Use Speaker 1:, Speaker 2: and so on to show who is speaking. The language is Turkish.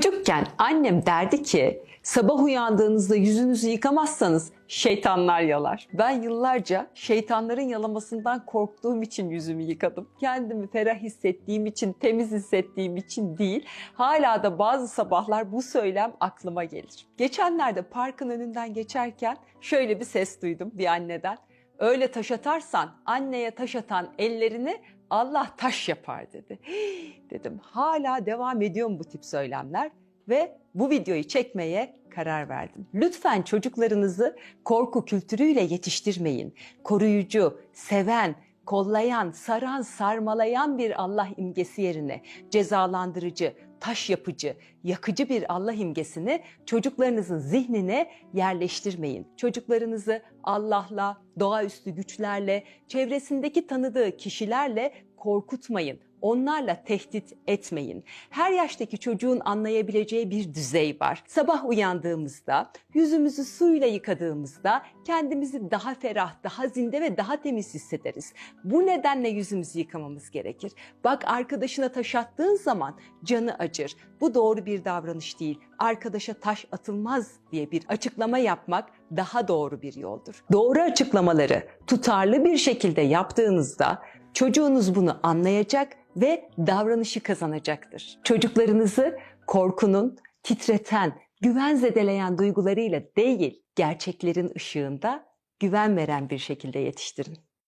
Speaker 1: Çocukken annem derdi ki sabah uyandığınızda yüzünüzü yıkamazsanız şeytanlar yalar. Ben yıllarca şeytanların yalamasından korktuğum için yüzümü yıkadım. Kendimi ferah hissettiğim için, temiz hissettiğim için değil. Hala da bazı sabahlar bu söylem aklıma gelir. Geçenlerde parkın önünden geçerken şöyle bir ses duydum bir anneden. Öyle taş atarsan anneye taş atan ellerini Allah taş yapar dedi. Dedim hala devam ediyor mu bu tip söylemler ve bu videoyu çekmeye karar verdim. Lütfen çocuklarınızı korku kültürüyle yetiştirmeyin. Koruyucu, seven, kollayan, saran, sarmalayan bir Allah imgesi yerine cezalandırıcı, taş yapıcı, yakıcı bir Allah imgesini çocuklarınızın zihnine yerleştirmeyin. Çocuklarınızı Allah'la, doğaüstü güçlerle, çevresindeki tanıdığı kişilerle korkutmayın. Onlarla tehdit etmeyin. Her yaştaki çocuğun anlayabileceği bir düzey var. Sabah uyandığımızda, yüzümüzü suyla yıkadığımızda kendimizi daha ferah, daha zinde ve daha temiz hissederiz. Bu nedenle yüzümüzü yıkamamız gerekir. Bak arkadaşına taş attığın zaman canı acır. Bu doğru bir davranış değil. Arkadaşa taş atılmaz diye bir açıklama yapmak daha doğru bir yoldur. Doğru açıklamaları tutarlı bir şekilde yaptığınızda çocuğunuz bunu anlayacak ve davranışı kazanacaktır. Çocuklarınızı korkunun titreten, güven zedeleyen duygularıyla değil, gerçeklerin ışığında güven veren bir şekilde yetiştirin.